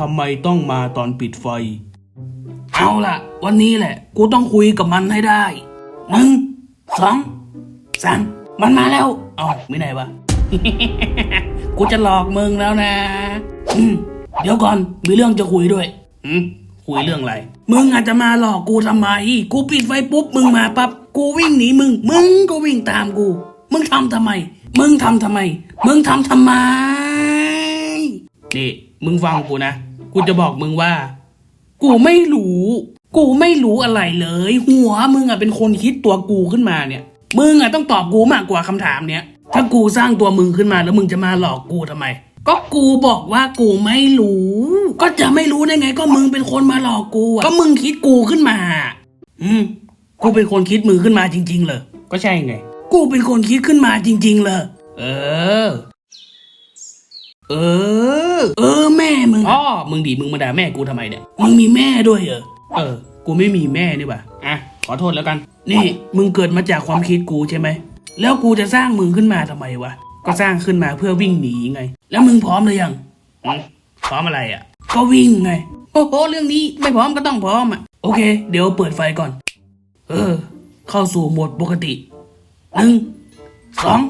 ทำไมต้องมาตอนปิดไฟ เอาล่ะ วันนี้แหละ กูต้องคุยกับมันให้ได้หนึ่งสองสามมันมาแล้วอ้าไม่ไหนวะกูจะหลอกมึงแล้วนะอืมเดี๋ยวก่อนมีเรื่องจะคุยด้วยอืมคุยเรื่องอะไร มึงอาจจะมาหลอกกูทำไม กูปิดไฟปุ๊บมึงมาปั๊บ กูวิ่งหนีมึง มึงก็วิ่งตามกู มึงทำทำไม มึงทำทำไม มึงทำทำไม นี่มึงฟังกูนะ กูจะบอกมึงว่า กูไม่รู้ กูไม่รู้อะไรเลย หัวมึงอะเป็นคนคิดตัวกูขึ้นมาเนี่ย มึงอะต้องตอบกูมากกว่าคำถามเนี้ย ถ้ากูสร้างตัวมึงขึ้นมาแล้วมึงจะมาหลอกกูทำไม ก็กูบอกว่ากูไม่รู้ ก็จะไม่รู้ได้ไง ก็มึงเป็นคนมาหลอกกูอะก็มึงคิดกูขึ้นมา อืม กูเป็นคนคิดมึงขึ้นมาจริง ๆ เลยก็ใช่ไง กูเป็นคนคิดขึ้นมาจริง ๆ เลย เออ เออ เออแม่มึงอ๋อมึงดีมึงมาด่าแม่กูทำไมเนี่ยมึงมีแม่ด้วยเหรอเออ กูไม่มีแม่นี่หว่าอะขอโทษแล้วกัน นี่ มึงเกิดมาจากความคิดกูใช่ไหมแล้วกูจะสร้างมึงขึ้นมาทำไมวะก็สร้างขึ้นมาเพื่อวิ่งหนีไง แล้วมึงพร้อมหรือยังอืมพร้อมอะไรอะ ก็วิ่งไง โอ้โหเรื่องนี้ไม่พร้อมก็ต้องพร้อมอะโอเค เดี๋ยวเปิดไฟก่อน เออ เข้าสู่โหมดปกติหนึ่งสอง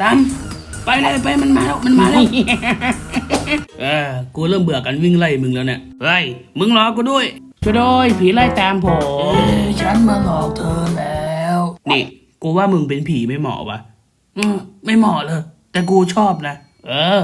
สาม ไปเลยไปมันมาแล้วมันมาแล้วเออกูเริ่มเบื่อกันวิ่งไล่มึงแล้วเนี่ยเฮ้ยมึงรอกูด้วยช่วยด้วยผีไล่ตามผมเอ้ยฉันมาหลอกเธอแล้วนี่กูว่ามึงเป็นผีไม่เหมาะวะอืมไม่เหมาะเลย แต่กูชอบนะ เออ